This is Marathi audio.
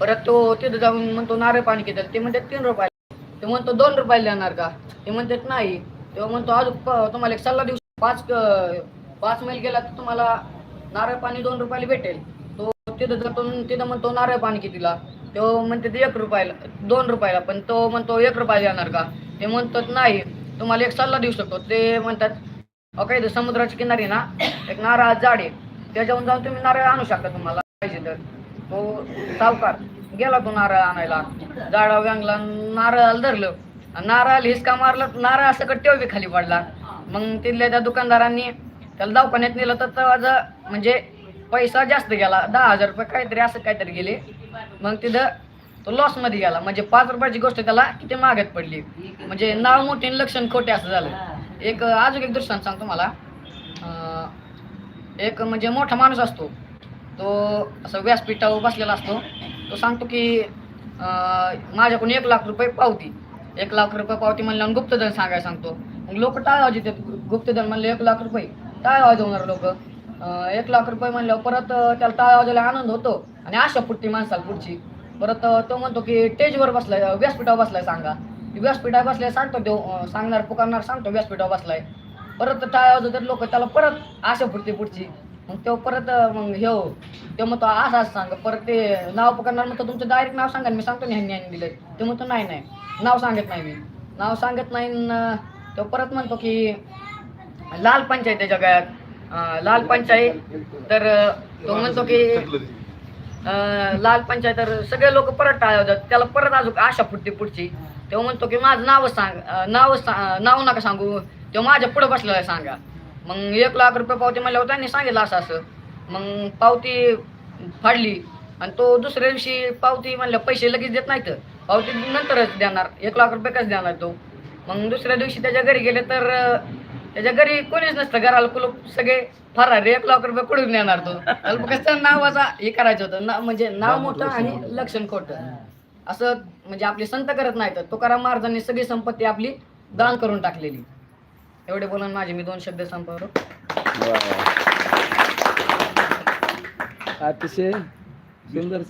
परत तो तिथं जाऊन म्हणतो नारळ पाणी घेतात. ते म्हणतात तीन रुपयाला. ते म्हणतो दोन रुपयाला देणार का? ते म्हणतात नाही. तेव्हा म्हणतो अजून तुम्हाला एक सल्ला देऊ पाच पाच मैल गेला तर तुम्हाला नारळ पाणी दोन रुपयाला भेटेल. तो तिथं जातो तिथं म्हणतो नारळ पाणी कितीला तो म्हणते एक रुपयाला दोन रुपयाला. पण तो म्हणतो एक रुपयाला देणार का? ते म्हणतात नाही. तुम्हाला एक सल्ला देऊ शकतो. ते म्हणतात ओके इथं समुद्राच्या किनारी ना एक नारळ झाड आहे. त्याच्यावरून जाऊन तुम्ही नारळ आणू शकता तुम्हाला. पाहिजे तर. तो सावकार गेला तो नारळ आणायला. जाडा व्यंगला नारळ धरलं. नारळ हिसका मारला नारळ असं कट्टेव बी खाली पडला. मग तिथल्या त्या दुकानदारांनी त्याला दवाखान्यात नेलं तर माझं म्हणजे पैसा जास्त गेला. दहा हजार रुपये काहीतरी असं काहीतरी गेले. मग तिथं तो लॉसमध्ये गेला. म्हणजे पाच रुपयाची गोष्ट त्याला किती मागत पडली. म्हणजे नाव मोठे लक्षण खोटे असं झालं. एक अजून एक दृष्टांत सांगतो मला एक म्हणजे मोठा माणूस असतो. तो असं व्यासपीठावर बसलेला असतो. तो सांगतो की माझ्याकडून एक लाख रुपये पावती. एक लाख रुपये पावती म्हणल्यावर गुप्तधन सांगायला सांगतो. मग लोक टाळ ते गुप्तधन म्हणले एक लाख रुपये. टाळ होणार लोक. एक लाख रुपये म्हणल्यावर परत त्याला टाळ आनंद होतो. आणि आशा पुरती माणसाला पुढची. परत तो म्हणतो की स्टेजवर बसलाय व्यासपीठावर बसलाय सांगा. व्यासपीठावर बसलाय सांगतो देव सांगणार पुकारणार सांगतो व्यासपीठावर बसलाय. परत टाळ्या तर लोक. त्याला परत आशा पुरती पुढची. मग तो परत मग हे हो ते म्हणतो असं असं सांग. परत ते नाव पकडणार म्हणतो तुमचं डायरेक्ट नाव सांगा मी सांगतो ना ह्यांनी ह्यांनी दिलं ते म्हणतो नाही नाही नाव सांगत नाही मी. नाव सांगत नाही न तो परत म्हणतो की लाल पंचायत त्याच्या गळ्यात लाल पंचायत तर तो म्हणतो की लाल पंचायत तर सगळे लोक परत टाळ्या त्याला परत अजून आशा फुटते पुढची. तेव्हा म्हणतो की माझं नावच सांग नाव नावच नाव नका सांगू. तेव्हा माझ्या पुढं बसलेला आहे सांगा. मग एक लाख रुपये पावती म्हणल्यावर त्यांनी सांगितलं असं असं. मग पावती फाडली आणि तो दुसऱ्या दिवशी पावती म्हणलं पैसे लगेच देत नाहीत. पावती नंतरच देणार. एक लाख रुपये कसं देणार तो? मग दुसऱ्या दिवशी त्याच्या घरी गेले तर त्याच्या घरी कोणीच नसतं घराला कुलूप सगळे फरार. एक लाख रुपये कुठून देणार तो? कसं नावाचा हे करायचं होतं. ना म्हणजे नाव मोठं आणि लक्षण खोटं. असं म्हणजे आपले संत करत नाहीत. तुकाराम महाराजांनी सगळी संपत्ती आपली दान करून टाकलेली. एवढे बोलून माझे मी दोन शब्द संपवतो. अतिशय सुंदर